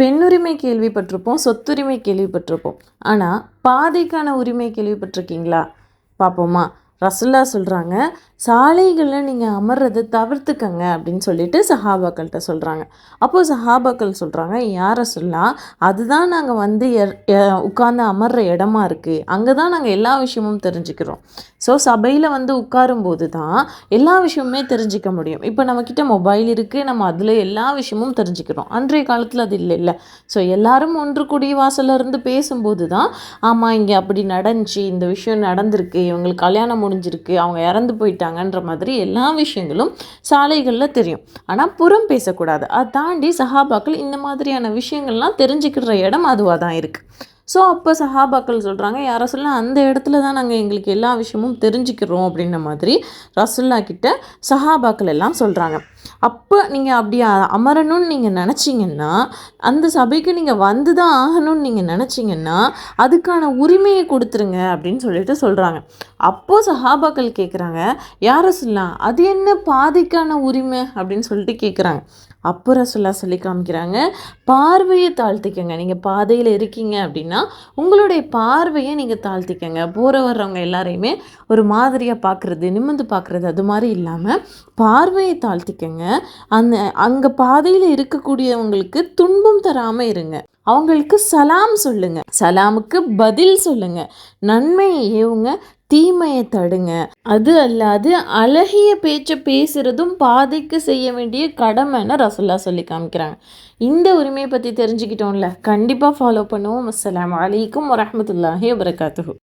பெண்ணுரிமை கேள்விப்பட்டிருப்போம் சொத்துரிமை கேள்விப்பட்டிருப்போம். ஆனால் பாதைக்கான உரிமை கேள்விப்பட்டிருக்கீங்களா? பார்ப்போமா. ரசுல்லா சொல்கிறாங்க சாலைகளில் நீங்கள் அமர்றதை தவிர்த்துக்கங்க அப்படின்னு சொல்லிட்டு சஹாபாக்கள்கிட்ட சொல்கிறாங்க அப்போது சஹாபாக்கள் சொல்கிறாங்க யாரை சொல்லா அதுதான் நாங்கள் வந்து உட்கார்ந்து அமர்ற இடமா இருக்குது அங்கே தான் நாங்கள் எல்லா விஷயமும் தெரிஞ்சுக்கிறோம். ஸோ சபையில் வந்து உட்காரும்போது தான் எல்லா விஷயமுமே தெரிஞ்சிக்க முடியும். இப்போ நம்மக்கிட்ட மொபைல் இருக்குது நம்ம அதில் எல்லா விஷயமும் தெரிஞ்சுக்கிறோம். அன்றைய காலத்தில் அது இல்லை இல்லை. ஸோ எல்லாரும் ஒன்று குடி வாசல்ல இருந்து பேசும்போது தான் ஆமாம் இங்கே அப்படி நடந்துச்சு இந்த விஷயம் நடந்திருக்கு இவங்களுக்கு கல்யாணம் முடிஞ்சிருக்கு அவங்க இறந்து போயிட்டாங்கன்ற மாதிரி எல்லா விஷயங்களும் சாலைகளில் தெரியும். ஆனால் புறம் பேசக்கூடாது. அதை தாண்டி சஹாபாக்கள் இந்த மாதிரியான விஷயங்கள்லாம் தெரிஞ்சுக்கிற இடம் அதுவாக தான் இருக்குது ஸோ அப்போ சஹாபாக்கள் சொல்கிறாங்க யார் ரசுல்லா அந்த இடத்துல தான் நாங்கள் எங்களுக்கு எல்லா விஷயமும் தெரிஞ்சுக்கிறோம் அப்படின்ன மாதிரி ரசுல்லா கிட்ட சஹாபாக்கள் எல்லாம் சொல்கிறாங்க அப்போ நீங்கள் அப்படி அமரணும்னு நீங்கள் நினச்சிங்கன்னா அந்த சபைக்கு நீங்கள் வந்து தான் ஆகணும்னு நீங்கள் நினச்சிங்கன்னா அதுக்கான உரிமையை கொடுத்துருங்க அப்படின்னு சொல்லிட்டு சொல்கிறாங்க அப்போது சஹாபாக்கள் கேட்குறாங்க யார் ரசுல்லா அது என்ன பாதைக்கான உரிமை? அப்படின்னு சொல்லிட்டு கேட்குறாங்க அப்போ ரசுல்லா சொல்லி காமிக்கிறாங்க பார்வையை தாழ்த்திக்கங்க. நீங்கள் பாதையில் இருக்கீங்க அப்படின்னா உங்களுடைய பார்வையை நீங்கள் தாழ்த்திக்கங்க. போகிற வர்றவங்க எல்லாரையுமே ஒரு மாதிரியாக பார்க்குறது நிமிந்து பார்க்குறது அது மாதிரி இல்லாமல் பார்வையை தாழ்த்திக்கங்க. அந்த அங்கே பாதையில் இருக்கக்கூடியவங்களுக்கு துன்பம் தராமல் இருங்க. அவங்களுக்கு சலாம் சொல்லுங்க. சலாமுக்கு பதில் சொல்லுங்க. நன்மையை ஏவுங்க தீமையை தடுங்க. அது அல்லாது அழகிய பேச்சை பேசுறதும் பாதைக்கு செய்ய வேண்டிய கடமைன்னு ரசுல்லா சொல்லி காமிக்கிறாங்க. இந்த உரிமையை பற்றி தெரிஞ்சுக்கிட்டோம்ல? கண்டிப்பாக ஃபாலோ பண்ணுவோம். அஸ்லாம் வலைக்கம் வரமத்துல்லாஹி வபரகாத்துஹு.